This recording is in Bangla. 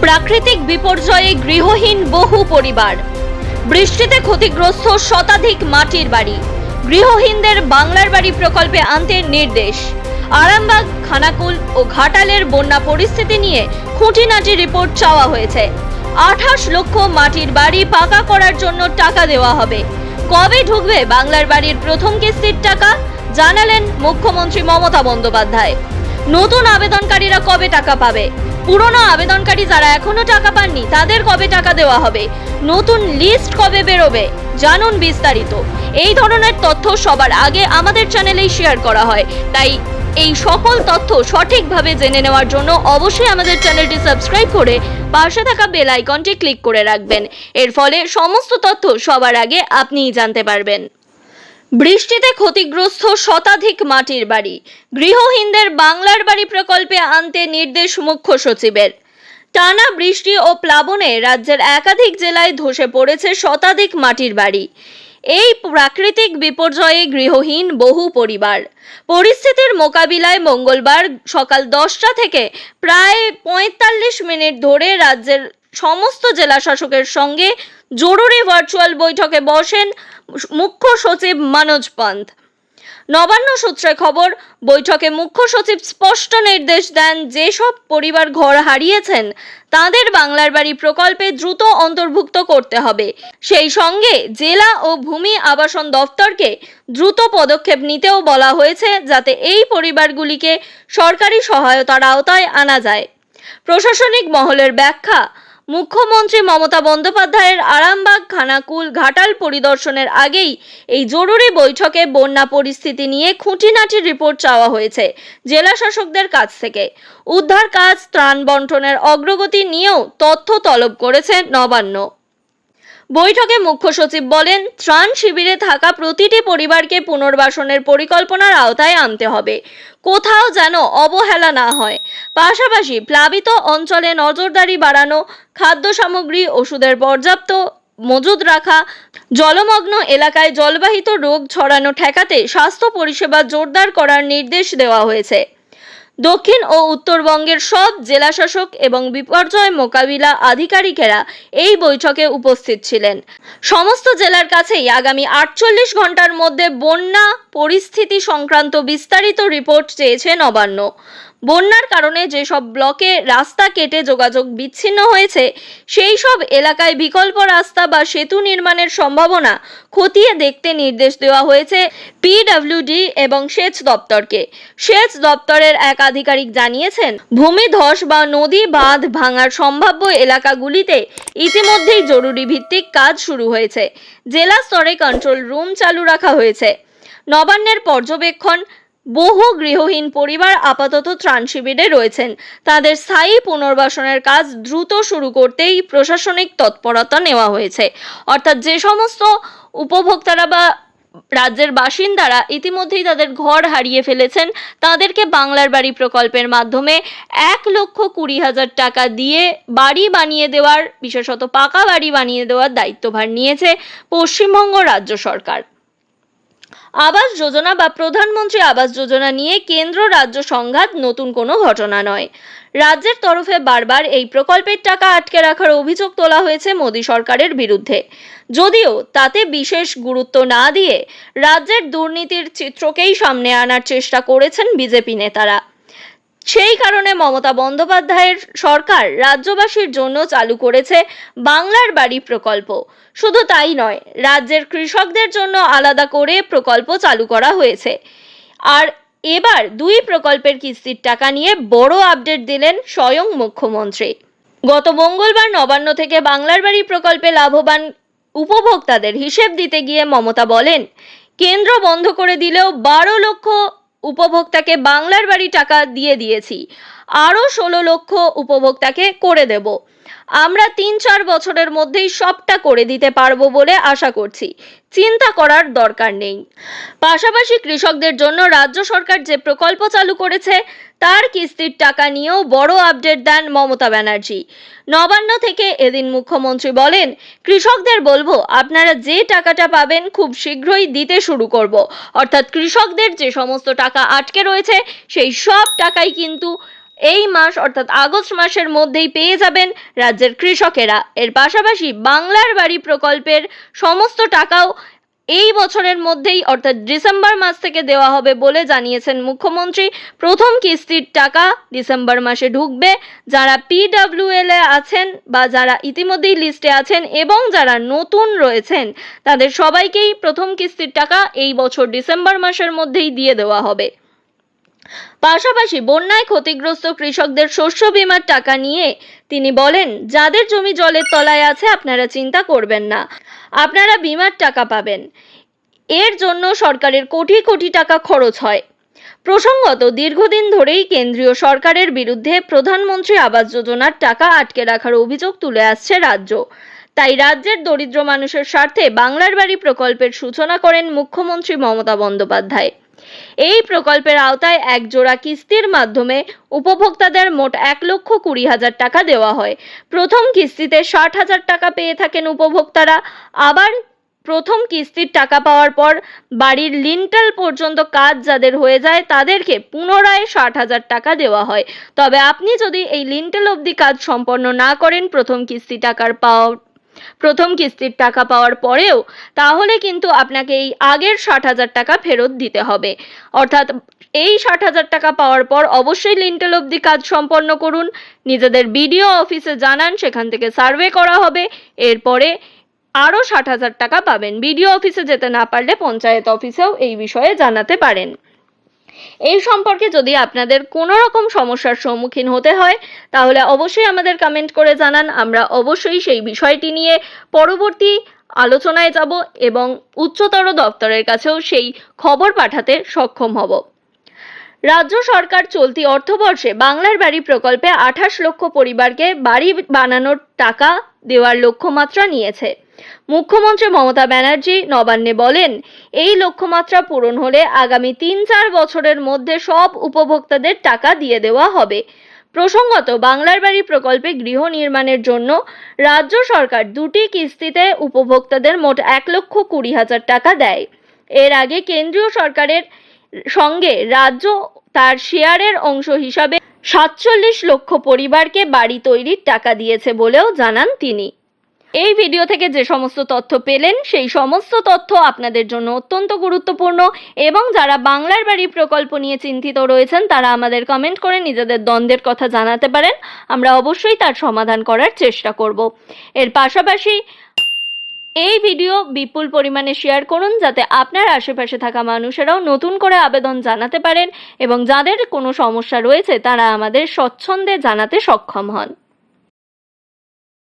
প্রাকৃতিক বিপর্যয়ে গৃহহীন বহু পরিবার। বৃষ্টিতে ক্ষতিগ্রস্ত শতাধিক মাটির বাড়ি। গৃহহীনদের বাংলার বাড়ি প্রকল্পে আনতে নির্দেশ। আরামবাগ, খানাকুল ও ঘাটালের বন্যা পরিস্থিতি নিয়ে খুঁটিনাটি রিপোর্ট চাওয়া হয়েছে। আঠাশ লক্ষ মাটির বাড়ি পাকা করার জন্য টাকা দেওয়া হবে। কবে ঢুকবে বাংলার বাড়ির প্রথম কিস্তির টাকা? জানালেন মুখ্যমন্ত্রী মমতা বন্দ্যোপাধ্যায়। নতুন আবেদনকারীরা কবে টাকা পাবে? পুরনো আবেদনকারী যারা এখনও টাকা পাননি, তাদের কবে টাকা দেওয়া হবে? নতুন লিস্ট কবে বেরোবে? জানুন বিস্তারিত। এই ধরনের তথ্য সবার আগে আমাদের চ্যানেলেই শেয়ার করা হয়। তাই এই সকল তথ্য সঠিকভাবে জেনে নেওয়ার জন্য অবশ্যই আমাদের চ্যানেলটি সাবস্ক্রাইব করে পাশে থাকা বেল আইকনটি ক্লিক করে রাখবেন। এর ফলে সমস্ত তথ্য সবার আগে আপনিই জানতে পারবেন। বৃষ্টিতে ক্ষতিগ্রস্ত শতাধিক মাটির বাড়ি। গৃহহীনদের বাংলার বাড়ি প্রকল্পে আনতে নির্দেশ মুখ্য সচিবের। টানা বৃষ্টি ও প্লাবনে রাজ্যের একাধিক জেলায় ধসে পড়েছে শতাধিক মাটির বাড়ি। এই প্রাকৃতিক বিপর্যয়ে গৃহহীন বহু পরিবার। পরিস্থিতির মোকাবিলায় মঙ্গলবার সকাল দশটা থেকে প্রায় পঁয়তাল্লিশ মিনিট ধরে রাজ্যের সমস্ত জেলা শাসকের সঙ্গে জরুরি ভার্চুয়াল বৈঠকে বসেন মুখ্য সচিব মনোজ পান্ত নবান্ন সূত্রে খবর, বৈঠকে মুখ্য সচিব স্পষ্ট নির্দেশ দেন, যেসব পরিবার ঘর হারিয়েছেন, তাদের বাংলার বাড়ি প্রকল্পে দ্রুত অন্তর্ভুক্ত করতে হবে। সেই সঙ্গে জেলা ও ভূমি আবাসন দফতরকে দ্রুত পদক্ষেপ নিতেও বলা হয়েছে, যাতে এই পরিবারগুলিকে সরকারি সহায়তার আওতায় আনা যায়। প্রশাসনিক মহলের ব্যাখ্যা মুখ্যমন্ত্রী মমতা বন্দ্যোপাধ্যায়ের আরামবাগ, খানাকুল, ঘাটাল পরিদর্শনের আগেই এই জরুরি বৈঠকে বন্যা পরিস্থিতি নিয়ে খুঁটিনাটি রিপোর্ট চাওয়া হয়েছে জেলা শাসকদের কাছ থেকে। উদ্ধার কাজ, ত্রাণ বন্টনের অগ্রগতি নিয়েও তথ্য তলব করেছে নবান্ন। বৈঠকে মুখ্য সচিব বলেন, ত্রাণ শিবিরে থাকা প্রতিটি পরিবারকে পুনর্বাসনের পরিকল্পনার আওতায় আনতে হবে। কোথাও যেন অবহেলা না হয়। পাশাপাশি প্লাবিত অঞ্চলে নজরদারি বাড়ানো, খাদ্য সামগ্রী, ওষুধের পর্যাপ্ত মজুদ রাখা, জলমগ্ন এলাকায় জলবাহিত রোগ ছড়ানো ঠেকাতে স্বাস্থ্য পরিষেবা জোরদার করার নির্দেশ দেওয়া হয়েছে। দক্ষিণ ও উত্তরবঙ্গের সব জেলাশাসক এবং বিপর্যয় মোকাবিলা আধিকারিকেরা এই বৈঠকে উপস্থিত ছিলেন। সমস্ত জেলার কাছেই আগামী আটচল্লিশ ঘণ্টার মধ্যে বন্যা পরিস্থিতি সংক্রান্ত বিস্তারিত রিপোর্ট চেয়েছে নবান্ন। বন্যার কারণে যেসব ব্লকে রাস্তা কেটে যোগাযোগ বিচ্ছিন্ন হয়েছে, সেই সব এলাকায় বিকল্প রাস্তা বা সেতু নির্মাণের সম্ভাবনা খতিয়ে দেখতে নির্দেশ দেওয়া হয়েছে পিডব্লিউডি এবং সেচ দপ্তরকে। সেচ দপ্তরের এক আধিকারিক জানিয়েছেন ভূমিধস বা নদী বাঁধ ভাঙার সম্ভাব্য এলাকাগুলিতে ইতিমধ্যেই জরুরি ভিত্তিক কাজ শুরু হয়েছে। জেলা স্তরে কন্ট্রোল রুম চালু রাখা হয়েছে। নবান্নের পর্যবেক্ষণ বহু গৃহহীন পরিবার আপাতত ত্রাণ শিবিরে রয়েছেন। তাদের স্থায়ী পুনর্বাসনের কাজ দ্রুত শুরু করতেই প্রশাসনিক তৎপরতা নেওয়া হয়েছে। অর্থাৎ যে সমস্ত উপভোক্তারা বা রাজ্যের বাসিন্দারা ইতিমধ্যেই তাদের ঘর হারিয়ে ফেলেছেন, তাদেরকে বাংলার বাড়ি প্রকল্পের মাধ্যমে এক লক্ষ কুড়ি হাজার টাকা দিয়ে বাড়ি বানিয়ে দেওয়ার, বিশেষত পাকা বাড়ি বানিয়ে দেওয়ার দায়িত্বভার নিয়েছে পশ্চিমবঙ্গ রাজ্য সরকার। আবাস যোজনা বা প্রধানমন্ত্রী আবাস যোজনা নিয়ে কেন্দ্র রাজ্য সংঘাত নতুন কোনো ঘটনা নয়। রাজ্যের তরফে বারবার এই প্রকল্পের টাকা আটকে রাখার অভিযোগ তোলা হয়েছে মোদী সরকারের বিরুদ্ধে। যদিও তাতে বিশেষ গুরুত্ব না দিয়ে রাজ্যের দুর্নীতির চিত্রকেই সামনে আনার চেষ্টা করেছেন বিজেপি নেতারা। সেই কারণে মমতা বন্দ্যোপাধ্যায়ের সরকার রাজ্যবাসীর জন্য চালু করেছে বাংলার বাড়ি প্রকল্প। শুধু তাই নয়, রাজ্যের কৃষকদের জন্য আলাদা করে প্রকল্প চালু করা হয়েছে। আর এবার দুই প্রকল্পের কিস্তির টাকা নিয়ে বড় আপডেট দিলেন স্বয়ং মুখ্যমন্ত্রী। গত মঙ্গলবার নবান্ন থেকে বাংলার বাড়ি প্রকল্পে লাভবান উপভোক্তাদের হিসেব দিতে গিয়ে মমতা বলেন, কেন্দ্র বন্ধ করে দিলেও বারো লক্ষ উপভোক্তাকে বাংলার বাড়ি টাকা দিয়ে দিয়েছি। আরও ষোলো লক্ষ উপভোক্তাকে করে দেব। আমরা তিন চার বছরের মধ্যেই সবটা করে দিতে পারব বলে আশা করছি। চিন্তা করার দরকার নেই। পাশাপাশি কৃষকদের জন্য রাজ্য সরকার যে প্রকল্প চালু করেছে, তার কিস্তির টাকা নিয়েও বড় আপডেট দেন মমতা ব্যানার্জি। নবান্ন থেকে এদিন মুখ্যমন্ত্রী বলেন, কৃষকদের বলব, আপনারা যে টাকাটা পাবেন খুব শীঘ্রই দিতে শুরু করব। অর্থাৎ কৃষকদের যে সমস্ত টাকা আটকে রয়েছে, সেই সব টাকাই কিন্তু এই মাস, অর্থাৎ আগস্ট মাসের মধ্যেই পেয়ে যাবেন রাজ্যের কৃষকেরা। এর পাশাপাশি বাংলার বাড়ি প্রকল্পের সমস্ত টাকাও এই বছরের মধ্যেই, অর্থাৎ ডিসেম্বর মাস থেকে দেওয়া হবে বলে জানিয়েছেন মুখ্যমন্ত্রী। প্রথম কিস্তির টাকা ডিসেম্বর মাসে ঢুকবে। যারা পিডাব্লিউএল এ আছেন বা যারা ইতিমধ্যেই লিস্টে আছেন এবং যারা নতুন রয়েছেন, তাদের সবাইকেই প্রথম কিস্তির টাকা এই বছর ডিসেম্বর মাসের মধ্যেই দিয়ে দেওয়া হবে। পাশাপাশি বন্যায় ক্ষতিগ্রস্ত কৃষকদের শস্য বীমার টাকা নিয়ে তিনি বলেন, যাদের জমি জলের তলায় আছে, আপনারা চিন্তা করবেন না। আপনারা বীমার টাকা পাবেন। এর জন্য সরকারের কোটি কোটি টাকা খরচ হয়। প্রসঙ্গত, দীর্ঘদিন ধরেই কেন্দ্রীয় সরকারের বিরুদ্ধে প্রধানমন্ত্রী আবাস যোজনার টাকা আটকে রাখার অভিযোগ তুলে আসছে রাজ্য। তাই রাজ্যের দরিদ্র মানুষের স্বার্থে বাংলার বাড়ি প্রকল্পের সূচনা করেন মুখ্যমন্ত্রী মমতা বন্দ্যোপাধ্যায়। এই প্রকল্পের আওতায় এক জোড়া কিস্তির মাধ্যমে উপভোক্তাদের মোট এক লক্ষ কুড়ি হাজার টাকা দেওয়া হয়। প্রথম কিস্তিতে ষাট হাজার টাকা পেয়ে থাকেন উপভোক্তারা। আবার প্রথম কিস্তির টাকা পাওয়ার পর বাড়ির লিন্টাল পর্যন্ত কাজ যাদের হয়ে যায় তাদেরকে পুনরায় ষাট হাজার টাকা দেওয়া হয়। তবে আপনি যদি এই লিন্টাল অবধি কাজ সম্পন্ন না করেন, প্রথম কিস্তি টাকার পাওয়া প্রথম কিস্তির টাকা পাওয়ার পরেও, তাহলে কিন্তু আপনাকে এই আগের ষাট হাজার টাকা ফেরত দিতে হবে। অর্থাৎ এই ষাট হাজার টাকা পাওয়ার পর অবশ্যই লিন্টেল অবধি কাজ সম্পন্ন করুন, নিজেদের বিডিও অফিসে জানান, সেখান থেকে সার্ভে করা হবে, এরপরে আরও ষাট হাজার টাকা পাবেন। বিডিও অফিসে যেতে না পারলে পঞ্চায়েত অফিসেও এই বিষয়ে জানাতে পারেন। এই সম্পর্কে যদি আপনাদের কোনো রকম সমস্যার সম্মুখীন হতে হয়, তাহলে অবশ্যই আমাদের কমেন্ট করে জানান। আমরা অবশ্যই সেই বিষয়টি নিয়ে পরবর্তী আলোচনায় যাব এবং উচ্চতর দপ্তরের কাছেও সেই খবর পাঠাতে সক্ষম হব। রাজ্য সরকার চলতি অর্থবর্ষে বাংলার বাড়ি প্রকল্পে আঠাশ লক্ষ পরিবারকে বাড়ি বানানোর টাকা দেওয়ার লক্ষ্যমাত্রা নিয়েছে। মুখ্যমন্ত্রী মমতা ব্যানার্জি নবান্নে বলেন, এই লক্ষ্যমাত্রা পূরণ হলে আগামী তিন চার বছরের মধ্যে সব উপভোক্তাদের টাকা দিয়ে দেওয়া হবে। প্রসঙ্গত, বাংলার বাড়ি প্রকল্পে গৃহ নির্মাণের জন্য রাজ্য সরকার দুটি কিস্তিতে উপভোক্তাদের মোট এক লক্ষ কুড়ি হাজার টাকা দেয়। এর আগে কেন্দ্রীয় সরকারের সঙ্গে রাজ্য তার শেয়ারের অংশ হিসাবে সাতচল্লিশ লক্ষ পরিবারকে বাড়ি তৈরির টাকা দিয়েছে বলেও জানান তিনি। এই ভিডিও থেকে যে সমস্ত তথ্য পেলেন, সেই সমস্ত তথ্য আপনাদের জন্য অত্যন্ত গুরুত্বপূর্ণ এবং যারা বাংলার বাড়ি প্রকল্প নিয়ে চিন্তিত রয়েছেন, তারা আমাদের কমেন্ট করে নিজেদের দ্বন্দ্বের কথা জানাতে পারেন। আমরা অবশ্যই তার সমাধান করার চেষ্টা করব। এর পাশাপাশি এই ভিডিও বিপুল পরিমাণে শেয়ার করুন যাতে আপনার আশেপাশে থাকা মানুষেরাও নতুন করে আবেদন জানাতে পারেন এবং যাদের কোনো সমস্যা রয়েছে তারা আমাদের স্বচ্ছন্দে জানাতে সক্ষম হন।